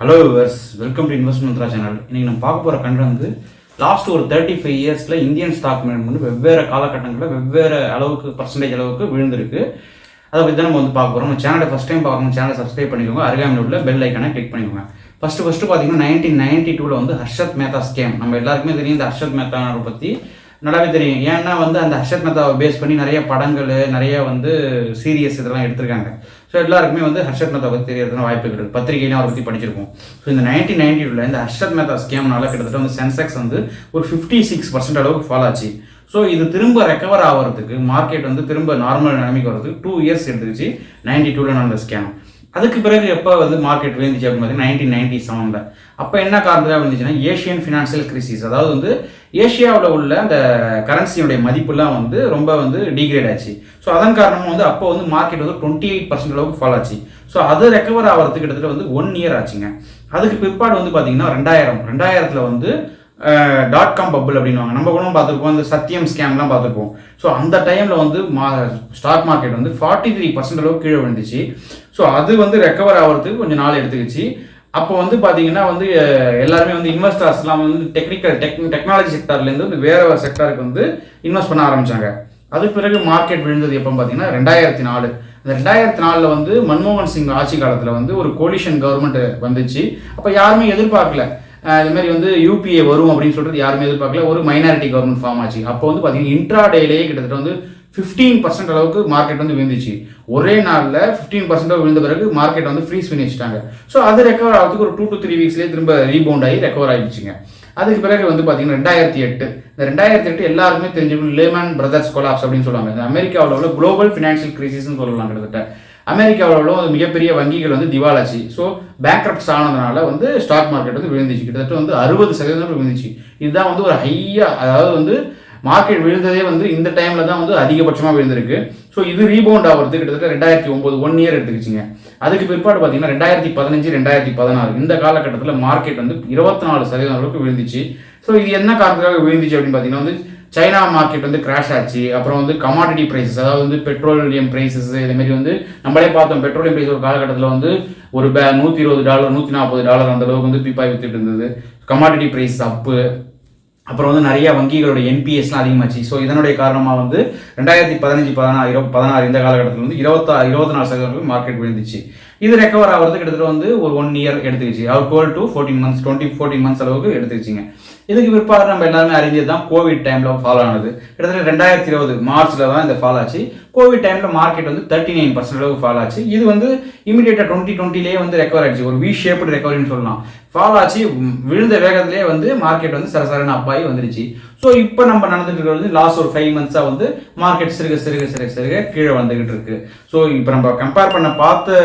Hello viewers welcome to investment channel இன்னைக்கு நம்ம பார்க்க போகிற கண்டு வந்து லாஸ்ட் ஒரு தேர்ட்டி ஃபைவ் இயர்ஸில் இந்தியன் ஸ்டாக் மார்க்கெட் வந்து வெவ்வேறு காலகட்டங்களில் வெவ்வேறு அளவுக்கு பர்சன்டேஜ் அளவுக்கு விழுந்திருக்கு. அதை பற்றி தான் நம்ம வந்து பார்க்க போகிறோம் சேனலை ஃபஸ்ட் டைம் பார்க்கணும் சேனலை சப்ஸ்கிரைப் பண்ணிக்கோங்க. அருகாமையில் உள்ள பெல் ஐக்கானை கிளிக் பண்ணிக்கோங்க. ஃபஸ்ட்டு ஃபஸ்ட்டு பார்த்தீங்கன்னா நைன்டீன் நைன்டி டூவில் வந்து ஹர்ஷத் மேத்தா ஸ்கேம் நம்ம எல்லாருக்குமே தெரியும் இந்த ஹர்ஷத் மேத்தாவை பற்றி நல்லாவே தெரியும். ஏன்னா வந்து அந்த ஹர்ஷத் மேத்தாவை பேஸ் பண்ணி நிறைய படங்கள் நிறைய வந்து சீரியஸ் இதெல்லாம் எடுத்திருக்காங்க. ஸோ எல்லாருக்குமே வந்து ஹர்ஷத் மேத்தா பற்றி தெரியறதுன வாய்ப்புகள் இருக்குது பத்திரிகையிலும் அவரை பற்றி படிச்சிருக்கோம் ஸோ இந்த நைன்டீன் நைன்டியில் இந்த ஹர்ஷத் மேத்தா ஸ்கேம்னால கிட்டத்தட்ட வந்து சென்செக்ஸ் வந்து ஒரு ஃபிஃப்டி சிக்ஸ் பர்சன்ட் அளவுக்கு ஃபாலோ ஆச்சு. ஸோ இது திரும்ப ரெக்கவர் ஆகிறதுக்கு மார்க்கெட் வந்து திரும்ப நார்மல் நிலைமைக்கு வரதுக்கு டூ இயர்ஸ் எடுத்துக்கிச்சு. நைன்டி டூவில் நடந்த ஸ்கேம் அதுக்கு பிறகு எப்போ வந்து மார்க்கெட் விழுந்துச்சு அப்படின்னு பார்த்தீங்கன்னா நைன்டீன் நைன்டி செவனில் அப்போ என்ன காரணத்தில் இருந்துச்சுன்னா ஏஷியன் ஃபினான்ஷியல் கிரிசிஸ் அதாவது வந்து ஏஷியாவில் உள்ள அந்த கரன்சியுடைய மதிப்புலாம் வந்து ரொம்ப வந்து டிகிரேட் ஆச்சு. ஸோ அதன் காரணமாக வந்து அப்போ வந்து மார்க்கெட் வந்து டுவெண்ட்டி எயிட் பர்சன்ட் அளவுக்கு ஃபால் ஆச்சு. ஸோ அது ரெக்கவர் ஆகிறதுக்கு கிட்டத்தட்ட வந்து ஒன் இயர் ஆச்சுங்க. அதுக்கு பிற்பாடு வந்து பார்த்தீங்கன்னா ரெண்டாயிரம் ரெண்டாயிரத்தில் வந்து டாட் காம் பப்புள் அப்படின்வாங்க நம்ம கூட பார்த்துருப்போம். இந்த சத்தியம் ஸ்கேம்லாம் பார்த்துருப்போம். ஸோ அந்த டைமில் வந்து மா ஸ்டாக் மார்க்கெட் வந்து ஃபார்ட்டி த்ரீ பர்சன்ட் அளவுக்கு கீழே விழுந்துச்சு. ஸோ அது வந்து ரெக்கவர் ஆகிறதுக்கு கொஞ்சம் நாள் எடுத்துக்கிச்சு. அப்போ வந்து பார்த்தீங்கன்னா வந்து எல்லாருமே வந்து இன்வெஸ்டர்ஸ்லாம் வந்து டெக்னிக்கல் டெக் டெக்னாலஜி செக்டார்லேருந்து வந்து வேற ஒரு செக்டாருக்கு வந்து இன்வெஸ்ட் பண்ண ஆரம்பித்தாங்க அதுக்கு பிறகு மார்க்கெட் விழுந்தது எப்போ பார்த்தீங்கன்னா ரெண்டாயிரத்தி நாலு. இந்த ரெண்டாயிரத்தி நாலில் வந்து மன்மோகன் சிங் ஆட்சி காலத்தில் வந்து ஒரு கோலிஷன் கவர்மெண்ட் வந்துச்சு. அப்போ யாருமே எதிர்பார்க்கல. இதுமாரி மாதிரி வந்து யூபிஏ வரும் அப்படின்னு சொல்றது யாருமே எதிர்பார்க்கல. ஒரு மைனாரிட்டி கவர்மெண்ட் ஃபார்ம் ஆச்சு. அப்போ வந்து பார்த்தீங்கன்னா இன்ட்ரா டேலேயே கிட்டத்தட்ட வந்து ஃபிஃப்டீன் பர்சன்ட் அளவுக்கு மார்க்கெட் வந்து விழுந்துச்சு. ஒரே நாளில் ஃபிஃப்டீன் பர்சன்ட் விழுந்த பிறகு மார்க்கெட் வந்து ஃப்ரீஸ் பண்ணி வச்சுட்டாங்க ஸோ அது ரெக்கவர் ஆகிறதுக்கு ஒரு டூ டு த்ரீ வீக்ஸ்லேயே திரும்ப ரீபவுண்ட் ஆகி ரெக்கவர் ஆகிடுச்சுங்க அதுக்கு பிறகு வந்து பார்த்தீங்கன்னா ரெண்டாயிரத்தி எட்டு. இந்த ரெண்டாயிரத்தி எட்டு எல்லாருமே தெரிஞ்சுக்கணும் லேமன் பிரதர்ஸ் கொலாப்ஸ் அப்படின்னு சொல்லுவாங்க. இந்த அமெரிக்காவில் உள்ள குளோபல் ஃபினான்ஷியல் கிரைசிஸ்னு சொல்லலாம் கிட்டத்தட்ட. அமெரிக்காவில் உள்ள மிகப்பெரிய வங்கிகள் வந்து திவாலாச்சு. ஸோ பேங்க்ரப்ட்ஸ் ஆனதுனால வந்து ஸ்டாக் மார்க்கெட் வந்து விழுந்துச்சு. கிட்டத்தட்ட வந்து அறுபது சதவீதம் விழுந்துச்சு. இதுதான் வந்து ஒரு ஹையாக அதாவது வந்து மார்க்கெட் விழுந்ததே வந்து இந்த டைமில் தான் வந்து அதிகபட்சமாக விழுந்திருக்கு. ஸோ இது ரீபவுண்ட் ஆகிறது கிட்டத்தட்ட ரெண்டாயிரத்தி ஒம்பது ஒன் இயர் எடுத்துக்கிச்சிங்க. அதுக்கு பிற்பாடு பார்த்தீங்கன்னா ரெண்டாயிரத்தி பதினஞ்சு ரெண்டாயிரத்தி பதினாறு இந்த காலகட்டத்தில் மார்க்கெட் வந்து இருபத்தி நாலு சதவீதம் அளவுக்கு விழுந்துச்சு. ஸோ இது என்ன காரணத்துக்காக விழுந்துச்சு அப்படின்னு பார்த்தீங்கன்னா வந்து சைனா மார்க்கெட் வந்து கிராஷ் ஆச்சு. அப்புறம் வந்து கமாடிட்டி ப்ரைஸஸ் அதாவது வந்து பெட்ரோலியம் ப்ரைஸஸ் இதேமாரி வந்து நம்மளே பார்த்தோம். பெட்ரோலியம் ப்ரைஸ் ஒரு காலகட்டத்தில் வந்து ஒரு பே நூற்றி இருபது டாலர் நூற்றி நாற்பது டாலர் அந்த அளவுக்கு வந்து பீப்பாய் வித்துட்டு இருந்தது. கமாடிட்டி ப்ரைஸ் அப்பு அப்புறம் வந்து நிறைய வங்கிகளோட என்பிஎஸ்லாம் அதிகமாச்சு. ஸோ இதனுடைய காரணமாக வந்து ரெண்டாயிரத்தி பதினஞ்சு பதினாறு இரு பதினாறு இந்த காலகட்டத்தில் வந்து இருபத்தா இருபத்தி நாலு சதவீதம் மார்க்கெட் விழுந்துச்சு. இது ரெக்கவர் ஆகிறது கிட்டத்தட்ட வந்து ஒரு ஒன் இயர் எடுத்துக்கிச்சு. அவர் twelve to fourteen months twenty fourteen months அளவுக்கு எடுத்துக்கிச்சிங்க. இதுக்கு பிற்பாடு நம்ம எல்லாருமே அறிஞ்சது தான் கோவிட் டைமில் ஃபாலோ ஆனது. கிட்டத்தட்ட ரெண்டாயிரத்தி இருபது மார்ச்சில் தான் இந்த ஃபாலோ ஆச்சு. கோவிட் டைமில் மார்க்கெட் வந்து தேர்ட்டி நைன் பர்சன்ட் அளவுக்கு ஃபாலோ ஆச்சு. இது வந்து இமீடியட்டாக டுவெண்ட்டி டுவெண்ட்டிலேயே வந்து ரெக்கவர் ஆச்சு ஒரு வி ஷேப்டு ரெக்கவரின்னு சொல்லலாம். ஃபாலோ ஆச்சு. விழுந்த வேகத்திலே வந்து மார்க்கெட் வந்து சரசரன்னு அப்பாயி வந்துருச்சு. ஸோ இப்போ நம்ம நடந்துட்டு இருக்கிறது லாஸ்ட் ஒரு ஃபைவ் மந்த்ஸாக வந்து மார்க்கெட் சிறுக சிறுக சிறுக சிறுக கீழே வந்துகிட்டு இருக்கு. ஸோ இப்போ நம்ம கம்பேர் பண்ண பார்த்த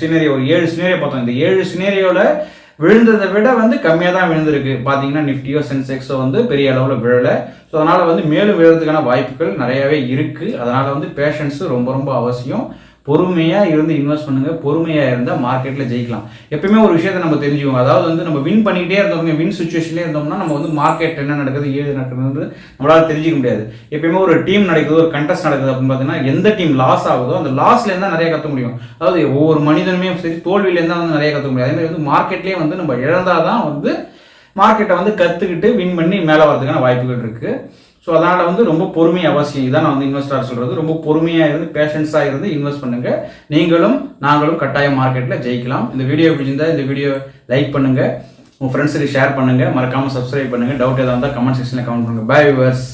சினேரியோ ஒரு ஏழு சினேரியோ பார்த்தோம். இந்த ஏழு சினேரியோவில் விழுந்ததை விட வந்து கம்மியாக தான் விழுந்திருக்கு. பார்த்தீங்கன்னா நிஃப்டியோ சென்செக்ஸோ வந்து பெரிய அளவில் விழலை. ஸோ அதனால் வந்து மேலும் விழுறதுக்கான வாய்ப்புகள் நிறையவே இருக்குது அதனால் வந்து பேஷன்ஸு ரொம்ப ரொம்ப அவசியம். பொறுமையாக இருந்து இன்வெஸ்ட் பண்ணுங்கள் பொறுமையாக இருந்தால் மார்க்கெட்டில் ஜெயிக்கலாம். எப்பயுமே ஒரு விஷயத்தை நம்ம தெரிஞ்சுக்கோங்க. அதாவது வந்து நம்ம வின் பண்ணிகிட்டே இருந்தோம்னா வின் சுச்சுவேஷன்லேயே இருந்தோம்னா நம்ம வந்து மார்க்கெட் என்ன நடக்குது ஏது நடக்குதுன்றது நம்மளால் தெரிஞ்சிக்க முடியாது. எப்பயுமே ஒரு டீம் நடக்குது ஒரு கண்டெஸ்ட் நடக்குது அப்படின்னு பார்த்தீங்கன்னா எந்த டீம் லாஸ் ஆகுதோ அந்த லாஸ்லேருந்து தான் நிறைய கற்றுக்க முடியும். அதாவது ஒவ்வொரு மனிதனுமே சரி தோல்வியிலேருந்து தான் வந்து நிறைய கற்றுக்க முடியும் அதேமாதிரி வந்து மார்க்கெட்லேயே வந்து நம்ம இழந்தால் தான் வந்து மார்க்கெட்டை வந்து கற்றுக்கிட்டு வின் பண்ணி மேலே வரதுக்கான வாய்ப்புகள் இருக்குது ஸோ அதனால் வந்து ரொம்ப பொறுமை அவசியம். இதான் நான் வந்து இன்வெஸ்டர் சொல்கிறது ரொம்ப பொறுமையாக இருந்து பேஷன்ஸாக இருந்து இன்வெஸ்ட் பண்ணுங்கள் நீங்களும் நாங்களும் கட்டாயம் மார்க்கெட்டில் ஜெயிக்கலாம். இந்த வீடியோ பிடிச்சிருந்தால் இந்த வீடியோ லைக் பண்ணுங்கள் உங்கள் ஃப்ரெண்ட்ஸுக்கு ஷேர் பண்ணுங்கள் மறக்காமல் சப்ஸ்கிரைப் பண்ணுங்கள் டவுட் எதாவது இருந்தால் கமெண்ட் செக்ஷனில் கமெண்ட் பண்ணுங்கள் பை விவர்ஸ்